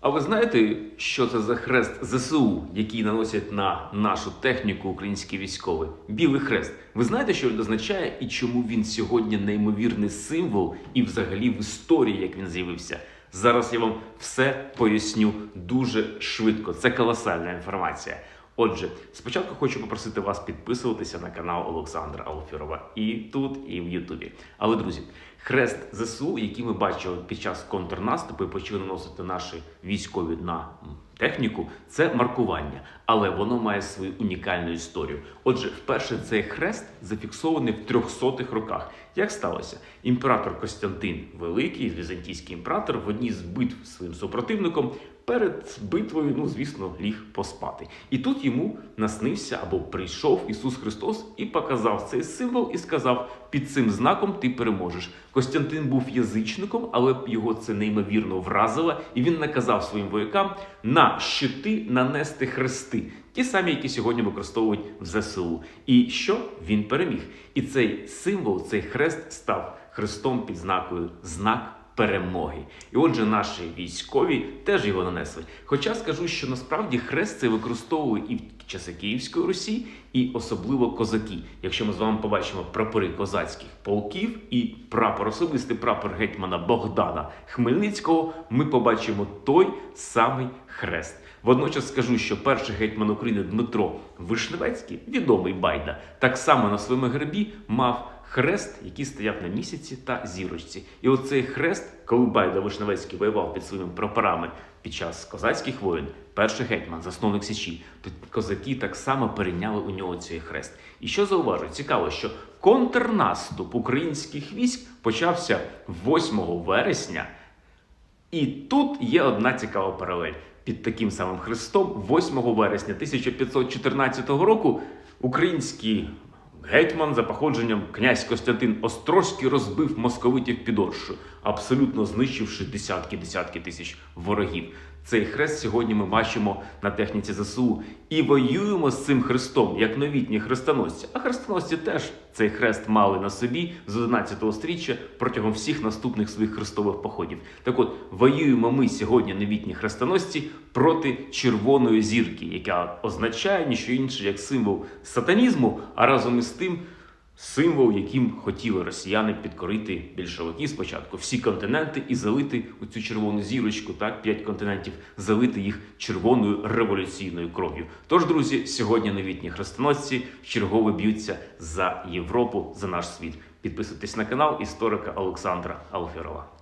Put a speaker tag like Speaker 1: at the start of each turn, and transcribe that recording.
Speaker 1: А ви знаєте, що це за хрест ЗСУ, який наносять на нашу техніку українські військові? Білий хрест. Ви знаєте, що він означає і чому він сьогодні неймовірний символ і взагалі в історії, як він з'явився? Зараз я вам все поясню дуже швидко. Це колосальна інформація. Отже, спочатку хочу попросити вас підписуватися на канал Олександра Алфірова і тут, і в Ютубі. Але друзі, хрест ЗСУ, який ми бачили під час контрнаступу, і почали наносити наші військові на техніку, це маркування, але воно має свою унікальну історію. Отже, вперше цей хрест зафіксований в 300-х роках. Як сталося? Імператор Костянтин Великий, візантійський імператор, в одній з битв своїм супротивником перед битвою, ну звісно, ліг поспати. І тут йому наснився або прийшов Ісус Христос і показав цей символ і сказав: під цим знаком ти переможеш. Костянтин був язичником, але його це неймовірно вразило, і він наказав своїм воякам на щити нанести хрести. Ті самі, які сьогодні використовують в ЗСУ. І що він переміг? І цей символ, цей хрест став хрестом під знакою знак перемоги. І отже, наші військові теж його нанесли. Хоча скажу, що насправді хрест це використовує і в часи Київської Русі, і особливо козаки. Якщо ми з вами побачимо прапори козацьких полків і прапор, особистий прапор гетьмана Богдана Хмельницького, ми побачимо той самий хрест. Водночас скажу, що перший гетьман України Дмитро Вишневецький, відомий байда, так само на своєму гербі мав хрест, який стояв на місяці та зірочці. І оцей хрест, коли Байда Вишневецький воював під своїми прапорами під час козацьких воєн, перший гетьман, засновник Січі, то козаки так само перейняли у нього цей хрест. І що зауважу, цікаво, що контрнаступ українських військ почався 8 вересня. І тут є одна цікава паралель. Під таким самим хрестом, 8 вересня 1514 року, український гетьман за походженням князь Костянтин Острозький розбив московитів під Оршу, абсолютно знищивши десятки-десятки тисяч ворогів. Цей хрест сьогодні ми бачимо на техніці ЗСУ і воюємо з цим хрестом як новітні хрестоносці. А хрестоносці теж цей хрест мали на собі з 11 стріччя протягом всіх наступних своїх хрестових походів. Так от воюємо ми сьогодні новітні хрестоносці проти червоної зірки, яка означає ніщо інше як символ сатанізму, а разом із тим. Символ, яким хотіли росіяни підкорити більшовики спочатку всі континенти і залити у цю червону зірочку, так п'ять континентів, залити їх червоною революційною кров'ю. Тож, друзі, сьогодні новітні хрестоносці чергово б'ються за Європу, за наш світ. Підписуйтесь на канал історика Олександра Алферова.